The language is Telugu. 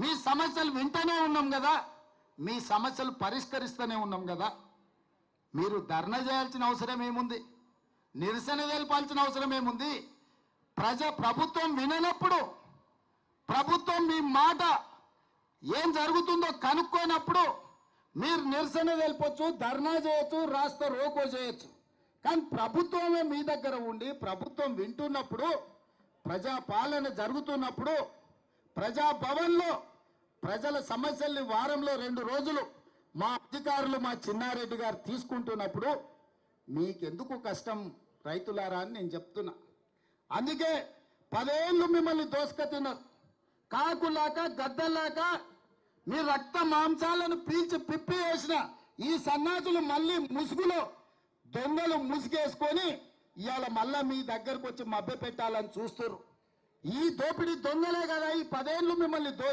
మీ సమస్యలు వింటూనే ఉన్నాం కదా. మీ సమస్యలు పరిష్కరిస్తూనే ఉన్నాం కదా. మీరు ధర్నా చేయాల్సిన అవసరం ఏముంది? నిరసన తెలపాల్సిన అవసరం ఏముంది? ప్రజా ప్రభుత్వం విననప్పుడు ప్రభుత్వం మీ మాట ఏం జరుగుతుందో కనుక్కోనప్పుడు మీరు నిరసన తెలిపొచ్చు ధర్నా చేయొచ్చు రాస్తా రోకో చేయొచ్చు. కానీ ప్రభుత్వమే మీ దగ్గర ఉండి ప్రభుత్వం వింటున్నప్పుడు ప్రజా పాలన జరుగుతున్నప్పుడు ప్రజాభవన్లో ప్రజల సమస్యల్ని వారంలో రెండు రోజులు మా అధికారులు మా చిన్నారెడ్డి గారు తీసుకుంటున్నప్పుడు మీకెందుకు కష్టం రైతులారా అని నేను చెప్తున్నా. అందుకే పదేళ్ళు మిమ్మల్ని దోసుక తిన్నారు కాకులాక గద్దలాక మీ రక్త మాంసాలను పీల్చి పిప్పి వేసిన ఈ సన్నాసులు మళ్ళీ ముసుగులో దొంగలు ముసుగేసుకొని ఇవాళ మళ్ళా మీ దగ్గరకు వచ్చి మభ్య పెట్టాలని చూస్తున్నారు ఈ దోపిడీ దొంగలే కదా ఈ పదేళ్ళు మిమ్మల్ని దోష